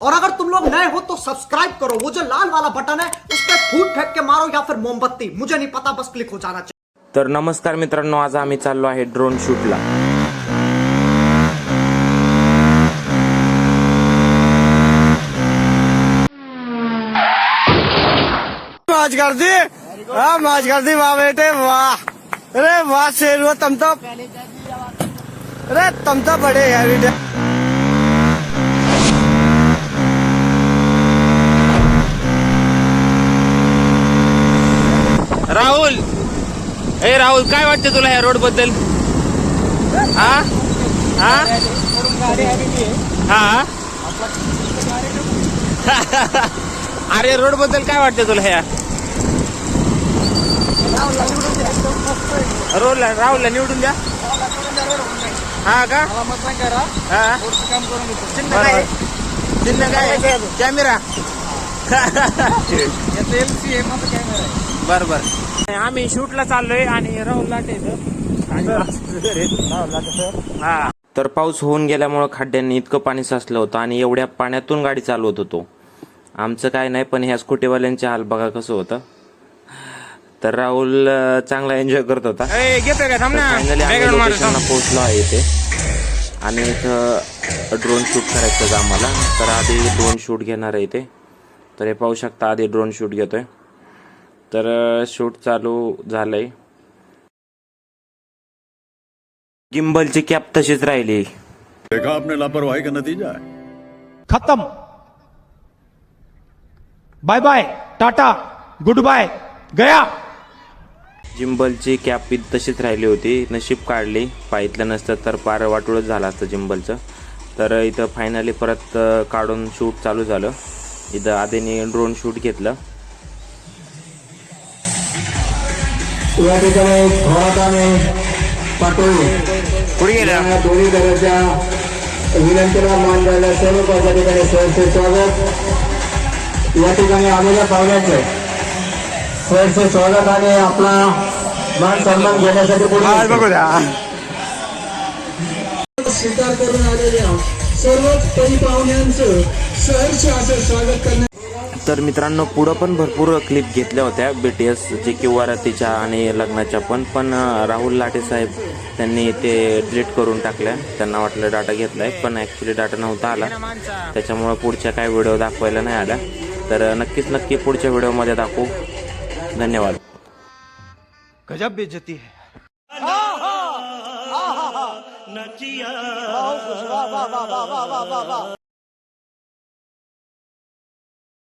और अगर तुम लोग नए हो तो सब्सक्राइब करो। वो जो लाल वाला बटन है उस पर फूट फेंक के मारो या फिर मोमबत्ती। मुझे नहीं पता बस क्लिक हो जाना चाहिए। तर नमस्कार मित्रांनो आज आम्ही चाललो आहे ड्रोन शूटला मौज कर दी हाँ मौज कर दी वाह बेटे वाह. अरे वाह शेर वो तुम तो अरे तुम तो बड़े हैं बेटे. राहुल! ए राहुल काय वाटतं तुला ह्या रोडबद्दल हा? हा? हा? अरे रोडबद्दल काय वाटतं तुला ह्या? रोल राहुलला निवडून द्या. हा का? हा. चिन्ह काय कॅमेरा. बर बर. आम्ही शूटला चाललोय आणि राहुल लाटे हा. तर पाऊस होऊन गेल्यामुळं खड्ड्यांनी इतकं पाणी साचलं होतं आणि एवढ्या पाण्यातून गाडी चालवत होतो. आमचं काय नाही पण ह्या स्कूटीवाल्यांचे हाल बघा कसं होतं. तर राहुल चांगला एन्जॉय करत होता. पोहोचलो आहे इथे. आणि इथं ड्रोन शूट करायचं होतं आम्हाला तर आधी ड्रोन शूट घेणार आहे इथे. तर हे पाहू शकता आधी ड्रोन शूट घेतोय. तर शूट चालू झालंय. गिम्बलची कॅप तशीच राहिली. देखा आपने लापरवाही का नतीजा? है खत्म. Bye bye tata good bye गया. जिम्बलची कॅप इथं तशीच राहिली होती. नशीब काढली. पाहितलं नसतं तर पार वाटोळच झालं असतं जिम्बलचं तर इथं फायनली परत काढून शूट चालू झालं. इथं आधीने ड्रोन शूट घेतलं. या ठिकाणी थोरात आणि पाटोळी कुठे गेला? या दोन्ही दराच्या विनंतीला मान द्यायला सर्व पदाधिकारी सहर्ष स्वागत. या ठिकाणी आलेल्या पाहुण्याचे सहर्ष स्वागत आणि आपला मान सन्मान घेण्यासाठी पुढे स्वीकार करून आलेल्या पाहुण्यांचं सहर्ष असं स्वागत करण्यात तर मित्रांनो पुढं पण भरपूर क्लिप घेतल्या होत्या. बी टी एस जे की वरातीच्या आणि लग्नाच्या पण पण राहुल लाटे साहेब त्यांनी ते डिलीट करून टाकल्या. त्यांना वाटलं डाटा घेतलाय पण ॲक्च्युली डाटा नव्हता आला. त्याच्यामुळं पुढच्या काय व्हिडिओ दाखवायला नाही आल्या. तर नक्कीच नक्की पुढच्या व्हिडिओमध्ये दाखवू. धन्यवाद. गजब बेइज्जती है। वाह,